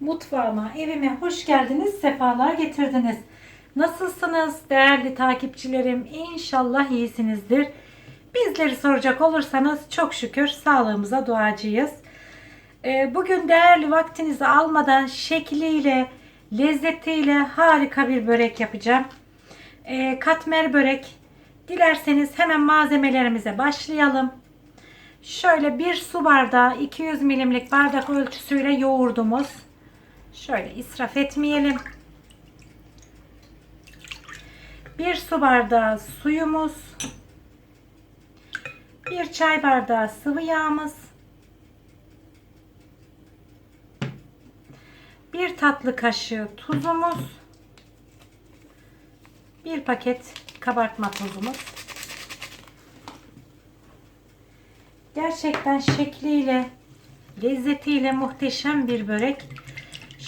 Mutfağıma, evime hoş geldiniz, sefalar getirdiniz. Nasılsınız değerli takipçilerim? İnşallah iyisinizdir. Bizleri soracak olursanız çok şükür sağlığımıza duacıyız. Ee, Bugün değerli vaktinizi almadan şekliyle, lezzetiyle harika bir börek yapacağım. Ee, Katmer börek. Dilerseniz hemen malzemelerimize başlayalım. Şöyle bir su bardağı 200 milimlik bardak ölçüsüyle yoğurdumuz. Şöyle israf etmeyelim. Bir su bardağı suyumuz. Bir çay bardağı sıvı yağımız. Bir tatlı kaşığı tuzumuz. Bir paket kabartma tozumuz. Gerçekten şekliyle, lezzetiyle muhteşem bir börek.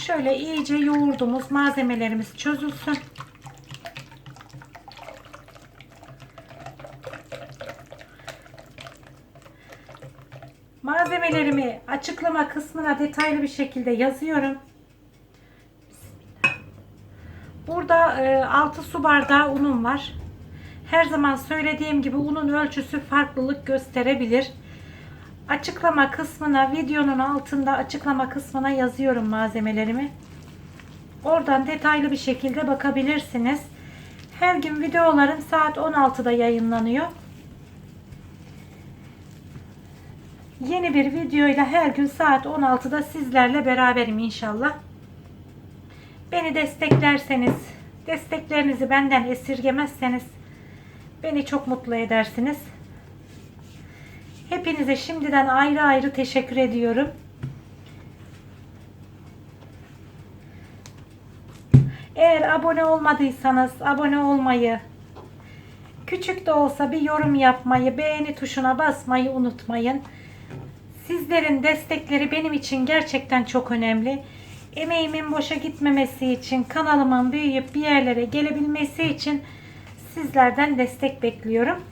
Şöyle iyice yoğurdumuz, malzemelerimiz çözülsün. Malzemelerimi açıklama kısmına detaylı bir şekilde yazıyorum. Burada e, 6 su bardağı unum var. Her zaman söylediğim gibi unun ölçüsü farklılık gösterebilir. Açıklama kısmına, videonun altında açıklama kısmına yazıyorum malzemelerimi. Oradan detaylı bir şekilde bakabilirsiniz. Her gün videolarım saat 16'da yayınlanıyor. Yeni bir videoyla her gün saat 16'da sizlerle beraberim inşallah. Beni desteklerseniz, desteklerinizi benden esirgemezseniz beni çok mutlu edersiniz. Hepinize şimdiden ayrı ayrı teşekkür ediyorum. Eğer abone olmadıysanız abone olmayı, küçük de olsa bir yorum yapmayı, beğeni tuşuna basmayı unutmayın. Sizlerin destekleri benim için gerçekten çok önemli. Emeğimin boşa gitmemesi için, kanalımın büyüyüp bir yerlere gelebilmesi için sizlerden destek bekliyorum.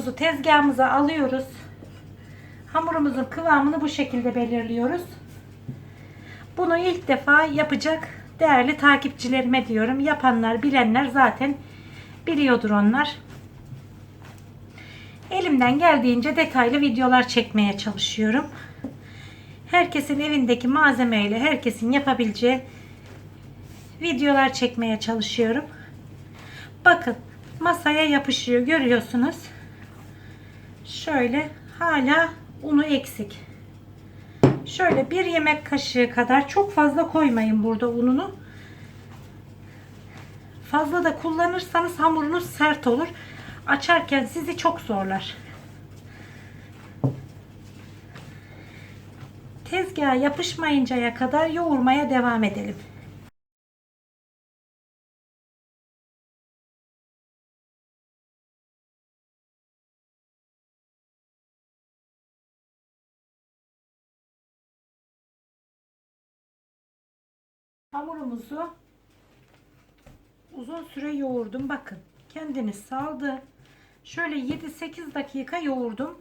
Hamurumuzu tezgahımıza alıyoruz. Hamurumuzun kıvamını bu şekilde belirliyoruz. Bunu ilk defa yapacak değerli takipçilerime diyorum. Yapanlar, bilenler zaten biliyordur onlar. Elimden geldiğince detaylı videolar çekmeye çalışıyorum. Herkesin evindeki malzemeyle herkesin yapabileceği videolar çekmeye çalışıyorum. Bakın masaya yapışıyor görüyorsunuz. Şöyle hala unu eksik. Şöyle bir yemek kaşığı kadar çok fazla koymayın burada ununu. Fazla da kullanırsanız hamurunuz sert olur. Açarken sizi çok zorlar. Tezgaha yapışmayıncaya kadar yoğurmaya devam edelim. Hamurumuzu uzun süre yoğurdum. Bakın kendini saldı. Şöyle 7-8 dakika yoğurdum.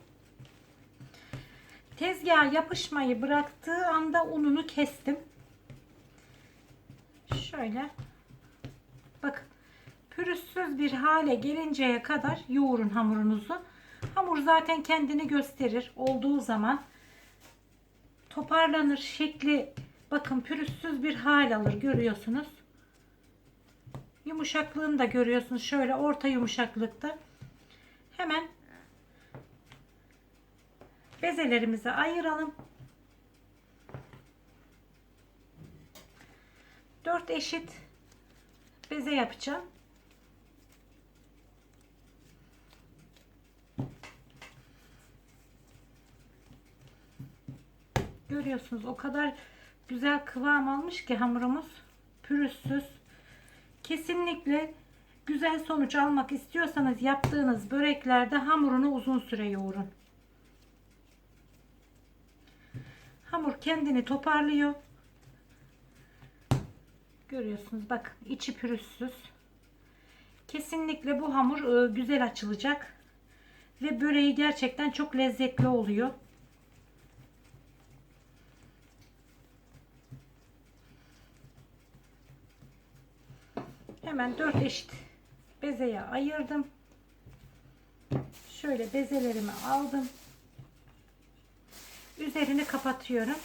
Tezgaha yapışmayı bıraktığı anda ununu kestim. Şöyle bakın pürüzsüz bir hale gelinceye kadar yoğurun hamurunuzu. Hamur zaten kendini gösterir olduğu zaman toparlanır şekli bakın pürüzsüz bir hal alır görüyorsunuz. Yumuşaklığını da görüyorsunuz şöyle orta yumuşaklıkta. Hemen bezelerimizi ayıralım. 4 eşit beze yapacağım. Görüyorsunuz o kadar güzel kıvam almış ki hamurumuz pürüzsüz. Kesinlikle güzel sonuç almak istiyorsanız yaptığınız böreklerde hamurunu uzun süre yoğurun. Hamur kendini toparlıyor. Görüyorsunuz bak içi pürüzsüz. Kesinlikle bu hamur e, güzel açılacak. Ve böreği gerçekten çok lezzetli oluyor. Hemen 4 eşit bezeye ayırdım. Şöyle bezelerimi aldım. Üzerini kapatıyorum.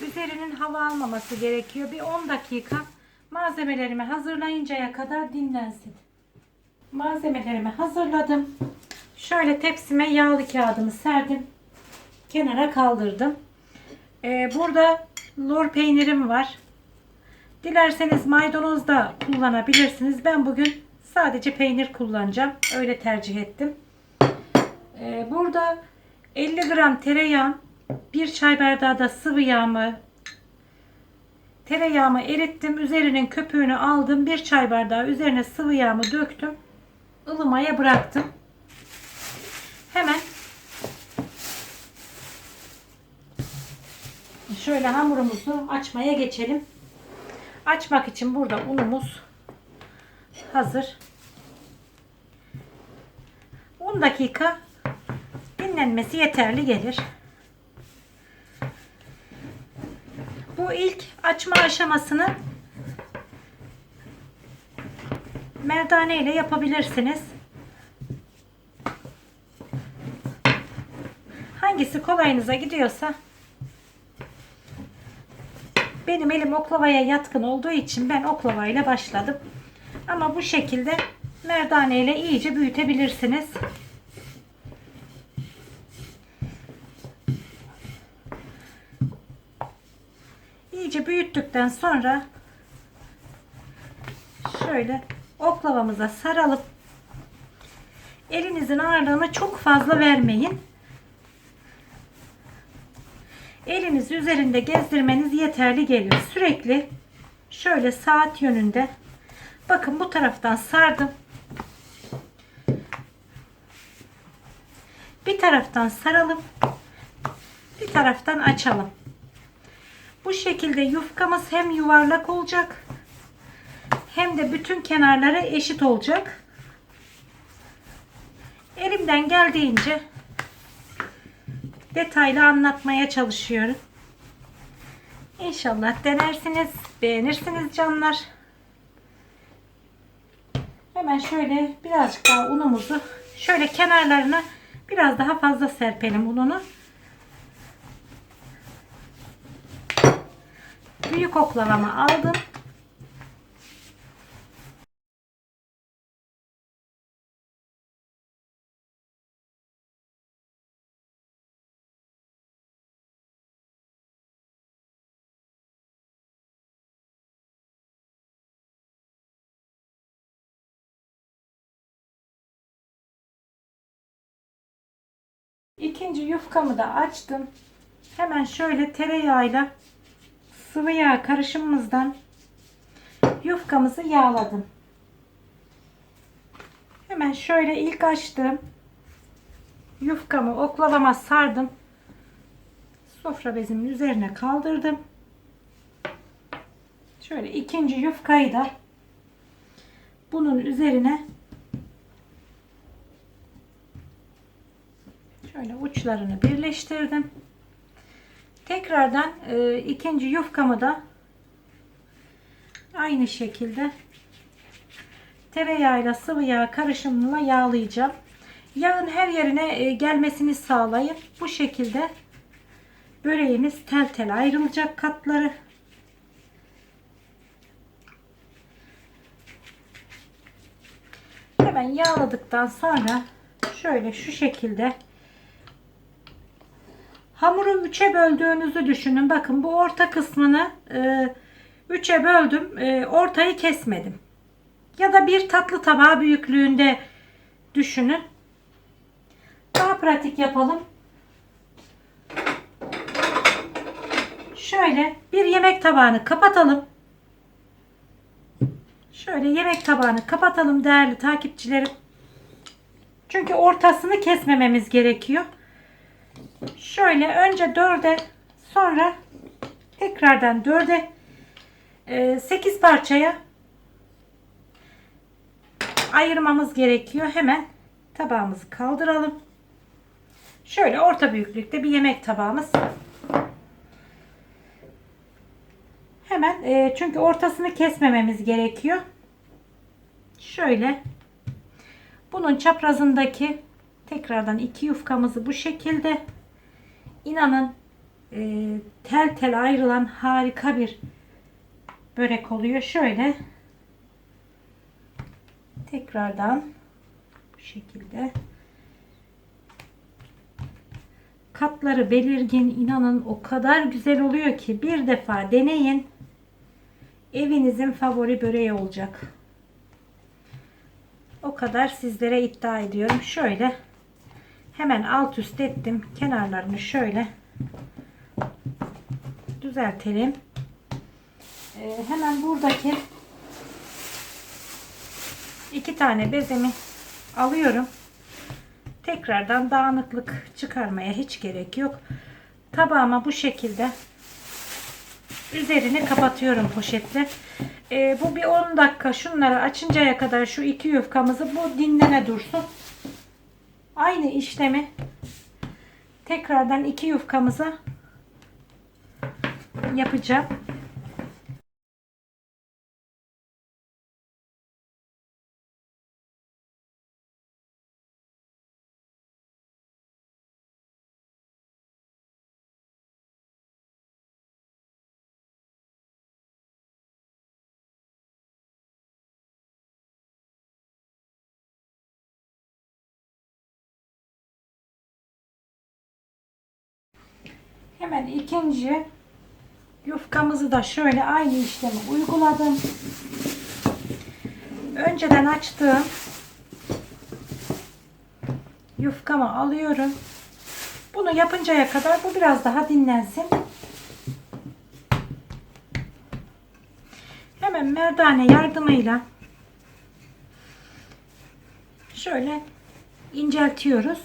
Üzerinin hava almaması gerekiyor. Bir 10 dakika malzemelerimi hazırlayıncaya kadar dinlensin. Malzemelerimi hazırladım. Şöyle tepsime yağlı kağıdımı serdim. Kenara kaldırdım. Ee, burada lor peynirim var. Dilerseniz maydanoz da kullanabilirsiniz. Ben bugün sadece peynir kullanacağım. Öyle tercih ettim. Ee, burada 50 gram tereyağı, 1 çay bardağı da sıvı yağımı tereyağımı erittim. Üzerinin köpüğünü aldım. 1 çay bardağı üzerine sıvı yağımı döktüm. ılımaya bıraktım. Hemen şöyle hamurumuzu açmaya geçelim. Açmak için burada unumuz hazır. 10 dakika dinlenmesi yeterli gelir. Bu ilk açma aşamasını merdane ile yapabilirsiniz. Hangisi kolayınıza gidiyorsa benim elim oklavaya yatkın olduğu için ben oklavayla başladım. Ama bu şekilde merdane ile iyice büyütebilirsiniz. İyice büyüttükten sonra şöyle oklavamıza saralım. Elinizin ağırlığını çok fazla vermeyin. Eliniz üzerinde gezdirmeniz yeterli gelir. Sürekli şöyle saat yönünde bakın bu taraftan sardım. Bir taraftan saralım. Bir taraftan açalım. Bu şekilde yufkamız hem yuvarlak olacak hem de bütün kenarları eşit olacak. Elimden geldiğince detaylı anlatmaya çalışıyorum. İnşallah denersiniz, beğenirsiniz canlar. Hemen şöyle birazcık daha unumuzu şöyle kenarlarına biraz daha fazla serpelim ununu. Büyük oklavamı aldım. İkinci yufkamı da açtım. Hemen şöyle tereyağıyla sıvı yağ karışımımızdan yufkamızı yağladım. Hemen şöyle ilk açtım. Yufkamı oklavama sardım. Sofra bezimin üzerine kaldırdım. Şöyle ikinci yufkayı da bunun üzerine şöyle uçlarını birleştirdim. Tekrardan e, ikinci yufkamı da aynı şekilde tereyağıyla sıvı yağ karışımıyla yağlayacağım. Yağın her yerine e, gelmesini sağlayın. Bu şekilde böreğimiz tel tel ayrılacak katları. Hemen yağladıktan sonra şöyle şu şekilde Hamuru üçe böldüğünüzü düşünün. Bakın bu orta kısmını e, üçe böldüm. E, ortayı kesmedim. Ya da bir tatlı tabağı büyüklüğünde düşünün. Daha pratik yapalım. Şöyle bir yemek tabağını kapatalım. Şöyle yemek tabağını kapatalım değerli takipçilerim. Çünkü ortasını kesmememiz gerekiyor. Şöyle önce dörde sonra tekrardan dörde 8 parçaya ayırmamız gerekiyor. Hemen tabağımızı kaldıralım. Şöyle orta büyüklükte bir yemek tabağımız. Hemen e, çünkü ortasını kesmememiz gerekiyor. Şöyle bunun çaprazındaki tekrardan iki yufkamızı bu şekilde inanın e, tel tel ayrılan harika bir börek oluyor. Şöyle tekrardan bu şekilde katları belirgin inanın o kadar güzel oluyor ki bir defa deneyin evinizin favori böreği olacak. O kadar sizlere iddia ediyorum. Şöyle hemen alt üst ettim. Kenarlarını şöyle düzeltelim. Ee, hemen buradaki iki tane bezemi alıyorum. Tekrardan dağınıklık çıkarmaya hiç gerek yok. Tabağıma bu şekilde üzerini kapatıyorum poşetle. Ee, bu bir 10 dakika şunları açıncaya kadar şu iki yufkamızı bu dinlene dursun. Aynı işlemi tekrardan iki yufkamıza yapacağım. Hemen ikinci yufkamızı da şöyle aynı işlemi uyguladım. Önceden açtığım yufkamı alıyorum. Bunu yapıncaya kadar bu biraz daha dinlensin. Hemen merdane yardımıyla şöyle inceltiyoruz.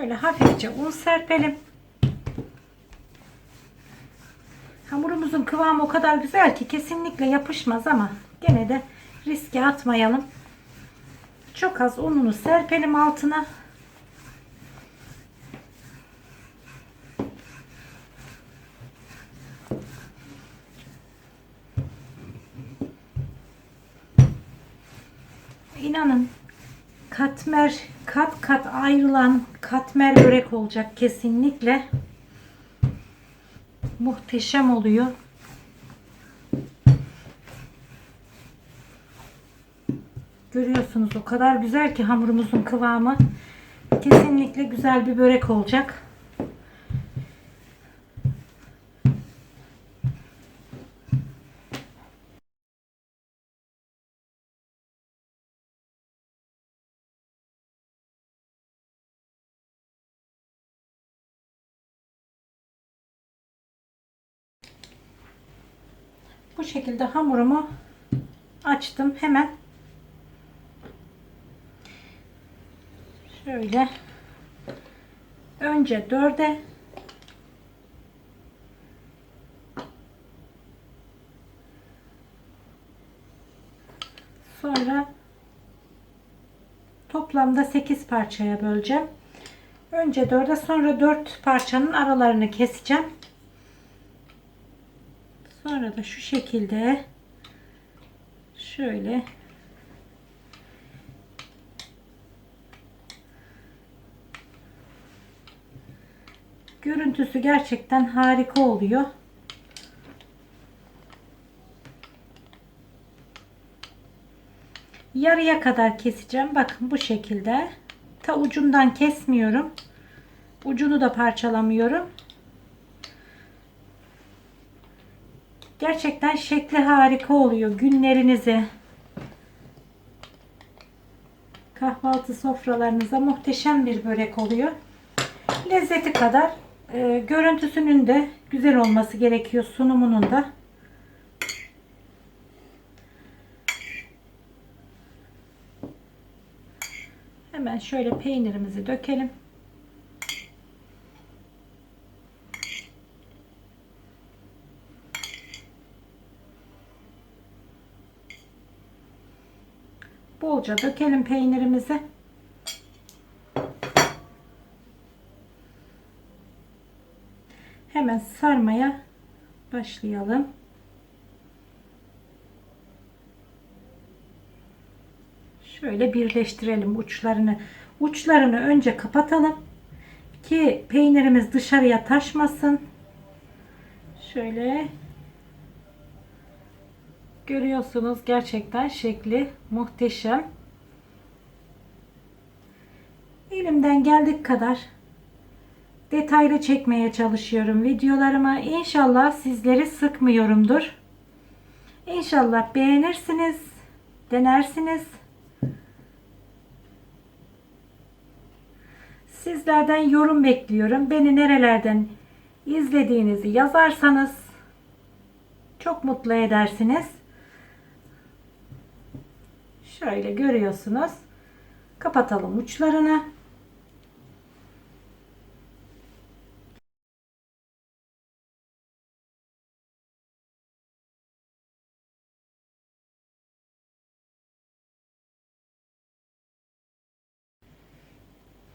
Şöyle hafifçe un serpelim. Hamurumuzun kıvamı o kadar güzel ki kesinlikle yapışmaz ama gene de riske atmayalım. Çok az ununu serpelim altına. İnanın katmer kat kat ayrılan katmer börek olacak kesinlikle. Muhteşem oluyor. Görüyorsunuz o kadar güzel ki hamurumuzun kıvamı. Kesinlikle güzel bir börek olacak. Bu şekilde hamurumu açtım. Hemen şöyle önce dörde sonra toplamda 8 parçaya böleceğim. Önce 4'e sonra 4 parçanın aralarını keseceğim. Sonra da şu şekilde şöyle görüntüsü gerçekten harika oluyor. Yarıya kadar keseceğim. Bakın bu şekilde. Ta ucundan kesmiyorum. Ucunu da parçalamıyorum. Gerçekten şekli harika oluyor. Günlerinizi kahvaltı sofralarınıza muhteşem bir börek oluyor. Lezzeti kadar e, görüntüsünün de güzel olması gerekiyor sunumunun da. Hemen şöyle peynirimizi dökelim. Bolca dökelim peynirimizi. Hemen sarmaya başlayalım. Şöyle birleştirelim uçlarını. Uçlarını önce kapatalım ki peynirimiz dışarıya taşmasın. Şöyle görüyorsunuz gerçekten şekli muhteşem. Elimden geldik kadar detaylı çekmeye çalışıyorum videolarıma. İnşallah sizleri sıkmıyorumdur. İnşallah beğenirsiniz, denersiniz. Sizlerden yorum bekliyorum. Beni nerelerden izlediğinizi yazarsanız çok mutlu edersiniz. Şöyle görüyorsunuz. Kapatalım uçlarını.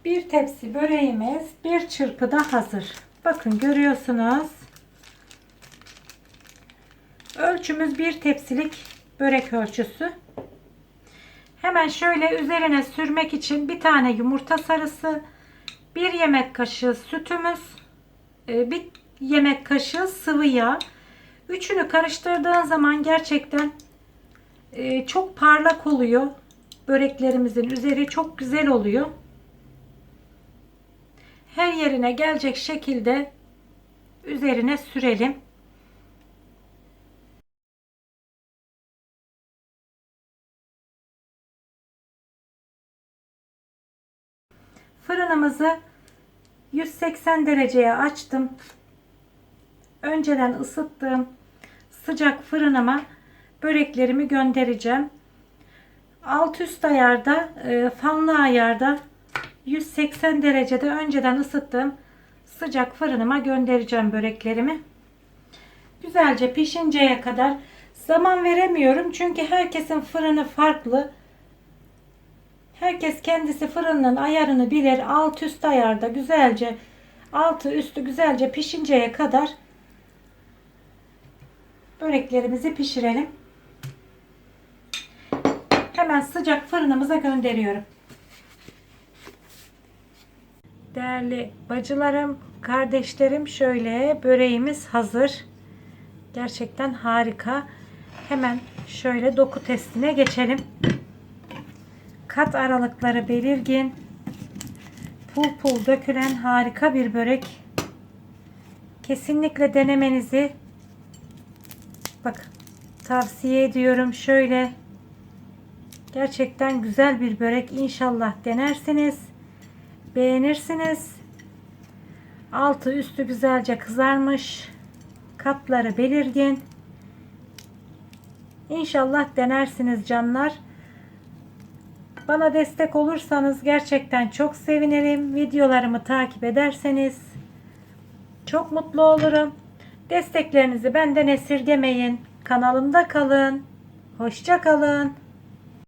Bir tepsi böreğimiz bir çırpıda hazır. Bakın görüyorsunuz. Ölçümüz bir tepsilik börek ölçüsü. Hemen şöyle üzerine sürmek için bir tane yumurta sarısı, bir yemek kaşığı sütümüz, e, bir yemek kaşığı sıvı yağ. Üçünü karıştırdığın zaman gerçekten e, çok parlak oluyor. Böreklerimizin üzeri çok güzel oluyor her yerine gelecek şekilde üzerine sürelim. Fırınımızı 180 dereceye açtım. Önceden ısıttığım sıcak fırınıma böreklerimi göndereceğim. Alt üst ayarda, e, fanlı ayarda 180 derecede önceden ısıttığım sıcak fırınıma göndereceğim böreklerimi. Güzelce pişinceye kadar zaman veremiyorum çünkü herkesin fırını farklı. Herkes kendisi fırının ayarını bilir. Alt üst ayarda güzelce altı üstü güzelce pişinceye kadar böreklerimizi pişirelim. Hemen sıcak fırınımıza gönderiyorum. Değerli bacılarım, kardeşlerim şöyle böreğimiz hazır. Gerçekten harika. Hemen şöyle doku testine geçelim. Kat aralıkları belirgin. Pul pul dökülen harika bir börek. Kesinlikle denemenizi bak tavsiye ediyorum. Şöyle gerçekten güzel bir börek. İnşallah denersiniz beğenirsiniz. Altı üstü güzelce kızarmış. Katları belirgin. İnşallah denersiniz canlar. Bana destek olursanız gerçekten çok sevinirim. Videolarımı takip ederseniz çok mutlu olurum. Desteklerinizi benden esirgemeyin. Kanalımda kalın. Hoşça kalın.